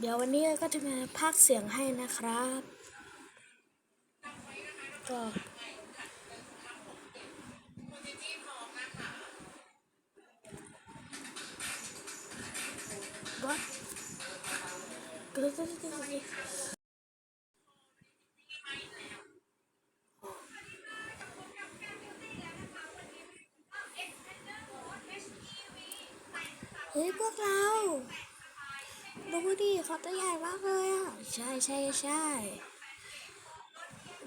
เดี๋ยววันนี้ก็จะมาพากเสียงให้นะครับ ก็ What? ดูดิเขาตัวใหญ่มากเลยอะ ใช่ใช่ใช่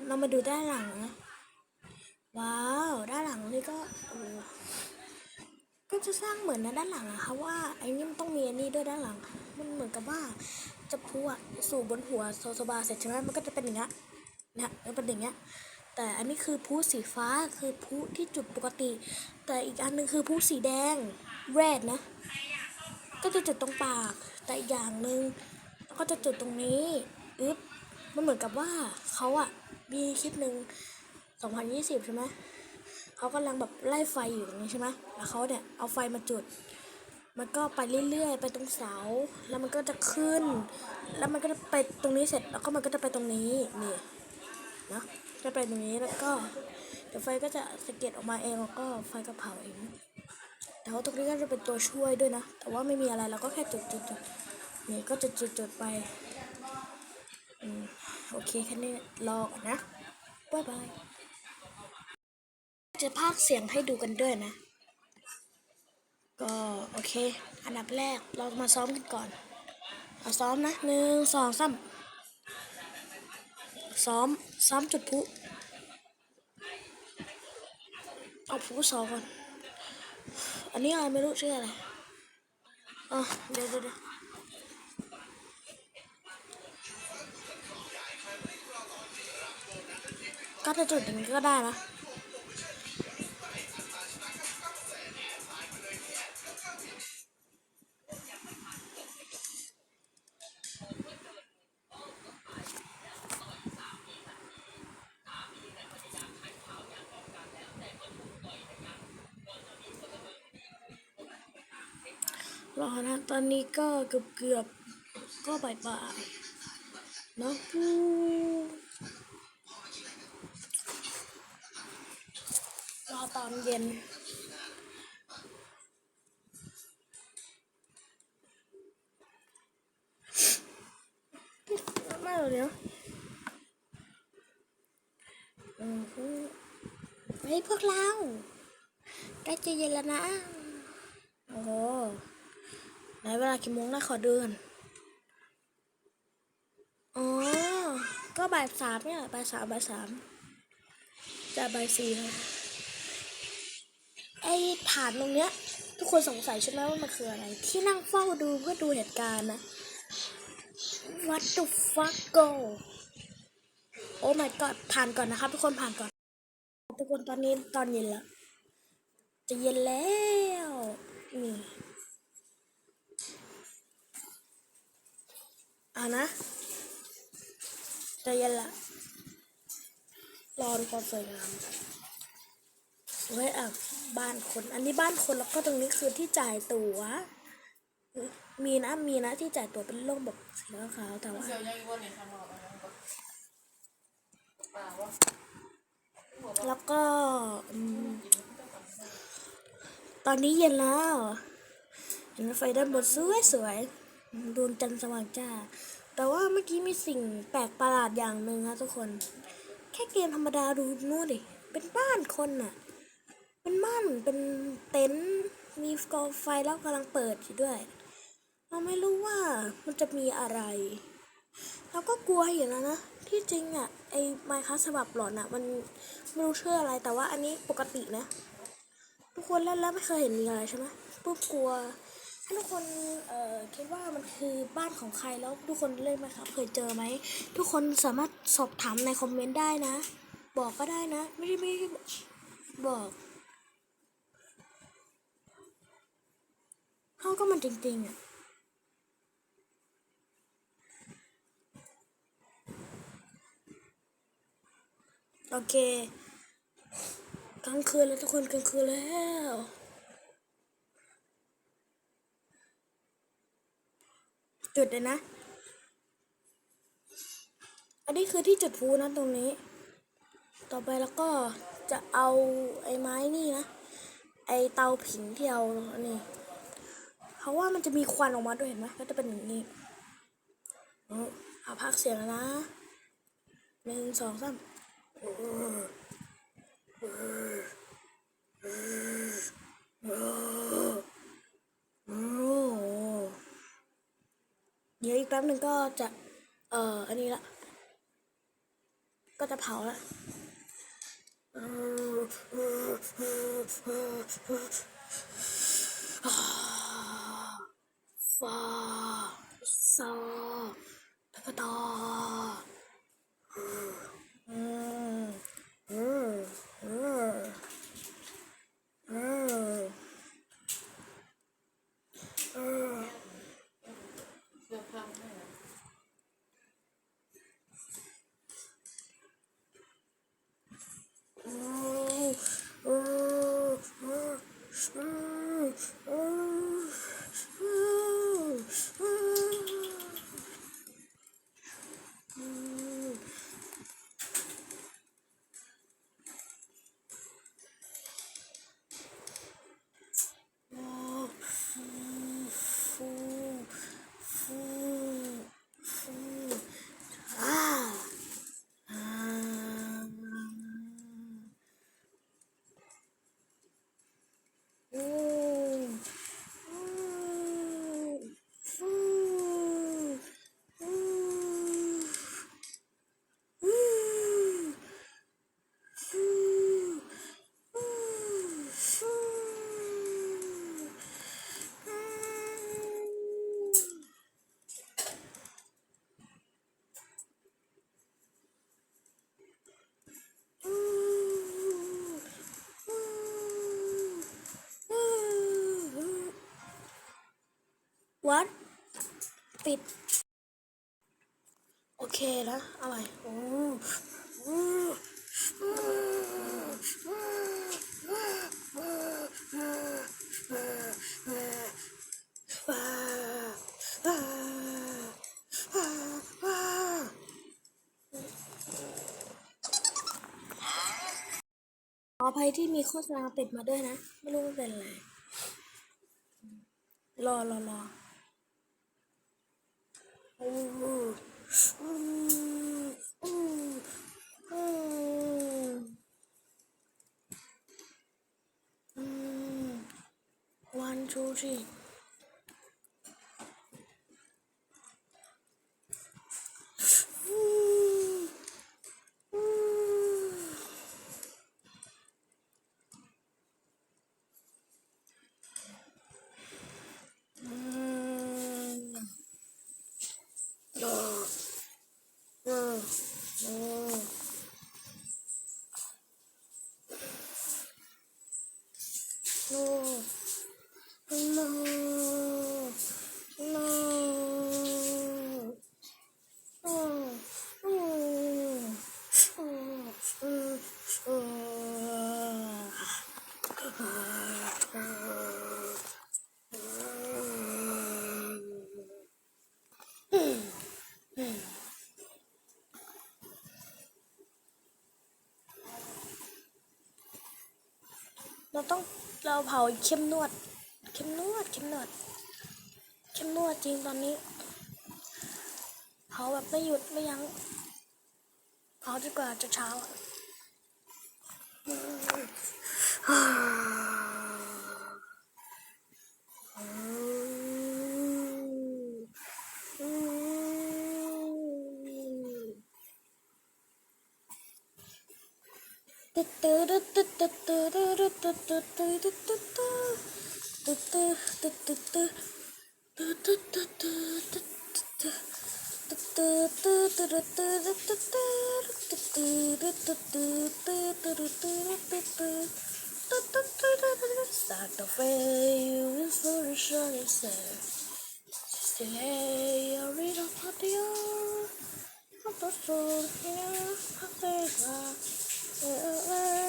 เรามาดูด้านหลังนะ ว้าว ด้านหลังนี่ก็ก็จะสร้างเหมือนนะด้านหลังอะคะว่าไอ้นี่มันต้องมีอันนี้ด้วยด้านหลัง มันเหมือนกับว่าจะพูอะสู่บนหัวโซโซบาเสร็จใช่ไหมมันก็จะเป็นอย่างเงี้ยนี่ยมันเป็นอย่างเงี้ยแต่อันนี้คือพูสีฟ้าคือพูที่จุดปกติ แต่อีกอันหนึงคือพูสีแดง red นะ ก็จะจุดตรงปาก แต่อีกอย่างหนึ่งก็จะจุดตรงนี้อึ๊บมันเหมือนกับว่าเขาอะมีคลิปหนึ่ง2020 ใช่ไหมเขากำลังแบบไล่ไฟอยู่ตรงนี้ใช่ไหมแล้วเขาเนี่ยเอาไฟมาจุด มันก็ไปเรื่อยๆ ไปตรงเสา แล้วมันก็จะขึ้น แล้วมันก็จะไปตรงนี้เสร็จ แล้วก็มันก็จะไปตรงนี้นี่นะจะไปตรงนี้แล้วก็เดี๋ยวไฟก็จะสะเก็ดออกมาเองแล้วก็ไฟก็เผาเอง แต่ว่าตรงนี้ก็จะเป็นตัวช่วยด้วยนะ แต่ว่าไม่มีอะไรเราก็แค่จุดจุดจุดนี่ก็จะจุดจุดไปอืมโอเคแค่นี้รอก่อนนะบ๊ายบายจะพากเสียงให้ดูกันด้วยนะ ก็โอเค อันดับแรกเรามาซ้อมกันก่อนเอาซ้อมนะหนึ่งสองสามซ้อมซ้อมจุดพุเอาพลุสองก่อน อันนี้อะไรไม่รู้ชื่ออะไรอ๋อเดี๋ยวเดี๋ยวเดี๋ยวก็จะจุดอย่างนี้ก็ได้นะ รอนะ ตอนนี้ก็เกือบเกือบก็บ่ายบ่ายนะปูรอตอนเย็นไม่เดี๋ยวอือฮึเฮ้ยพวกเราใกล้จะเย็นแล้วนะ โอ้ ไหนเวลากี่โมงนะขอเดูกันอ๋อ ก็บ่ายสามเนี่ยบ่ายสามบ่ายสามจะบ่ายสี่แล้วไอ้ฐานตรงเนี้ย ทุกคนสงสัยใช่ไหมว่ามันคืออะไร ที่นั่งเฝ้าดูเพื่อดูเหตุการณ์นะ What the fuck go โอ้ my god ผ่านก่อนนะครับ ทุกคนผ่านก่อน ทุกคนตอนนี้ตอนเย็นแล้ว จะเย็นแล้วนี่ อ่านะใจเย็นละรอดูความสวยงามเว้ยอะบ้านคน อันนี้บ้านคนแล้วก็ตรงนี้คือที่จ่ายตั๋ว มีนะมีนะที่จ่ายตั๋วเป็นโล่งแบบสีขาวแต่ว่าแล้วก็ตอนนี้เย็นแล้วเห็นไฟด้านบนสวยสวย ดวงจันทร์สว่างจ้า แต่ว่าเมื่อกี้มีสิ่งแปลกประหลาดอย่างหนึ่งครับทุกคน แค่เกมธรรมดาดูนู่นดิ เป็นบ้านคนน่ะ เป็นบ้านเป็นเต็นท์มีกองไฟแล้วกำลังเปิดอยู่ด้วย เราไม่รู้ว่ามันจะมีอะไรเราก็กลัวอยู่แล้วนะ ที่จริงอะ ไอ้ไมค์คัสฉบับหลอนอะ มันไม่รู้ชื่ออะไรแต่ว่าอันนี้ปกตินะ ทุกคนเล่นแล้วไม่เคยเห็นมีอะไรใช่ไหมปุ๊บกลัว ถ้าทุกคนเอ่อคิดว่ามันคือบ้านของใครแล้วทุกคนเล่นไหมครับเคยเจอไหมทุกคนสามารถสอบถามในคอมเมนต์ได้นะ บอกก็ได้นะ ไม่ได้ไม่ได้บอกเขาก็มันจริงๆอะโอเคกลางคืนแล้วทุกคนกลางคืนแล้ว จุดเลยนะ อันนี้คือที่จุดพลุนะตรงนี้ ต่อไปแล้วก็จะเอาไอ้ไม้นี่นะ ไอ้เตาผิงที่เอาอันนี้เพราะว่ามันจะมีควันออกมาด้วยเห็นไหมก็จะเป็นอย่างนี้เออเอาพักเสียงแล้วนะหนึ่งสองสามโอ้ เดี๋ยวอีกแป๊บหนึ่งก็จะ เอ่อ อันนี้ละ ก็จะเผาละฟาซาตะกตาอืมอืมอืมอืมอืม เสื้อผ้าไม่ได้ อืมอืมอืมอืมอืมอืม ฟูฟูฟูฟูอ่าอ่าอืมอืมฟูอืมอืมฟูอืมฟู วัดปิด โอเคนะเอาใหม่โอ้ขออภัยที่มีโฆษณาติดมาด้วยนะ ไม่รู้ว่าเป็นอะไร รอรอรอ 出去 ต้องเราเผาเข้มนวด เข้มนวดเข้มนวดเข้มนวดจริงตอนนี้ เผาแบบไม่หยุดไม่ยั้งเผาจนกว่าจะเช้าอะ Start the way you for sure is there. Still hey, I read up at you. I'm not sure here. I'm not sure.